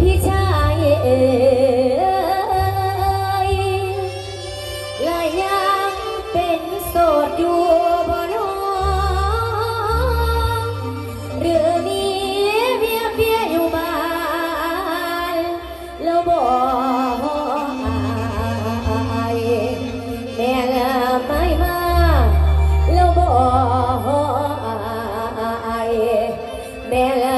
พี่ชายเอ๋ยและยังเป็นโสดอยู่บ่น้องหรือมีเมียเพียอยู่บ้านแล้วบ่อายแม่ละไม่มาแล้วบ่อายแม่ละ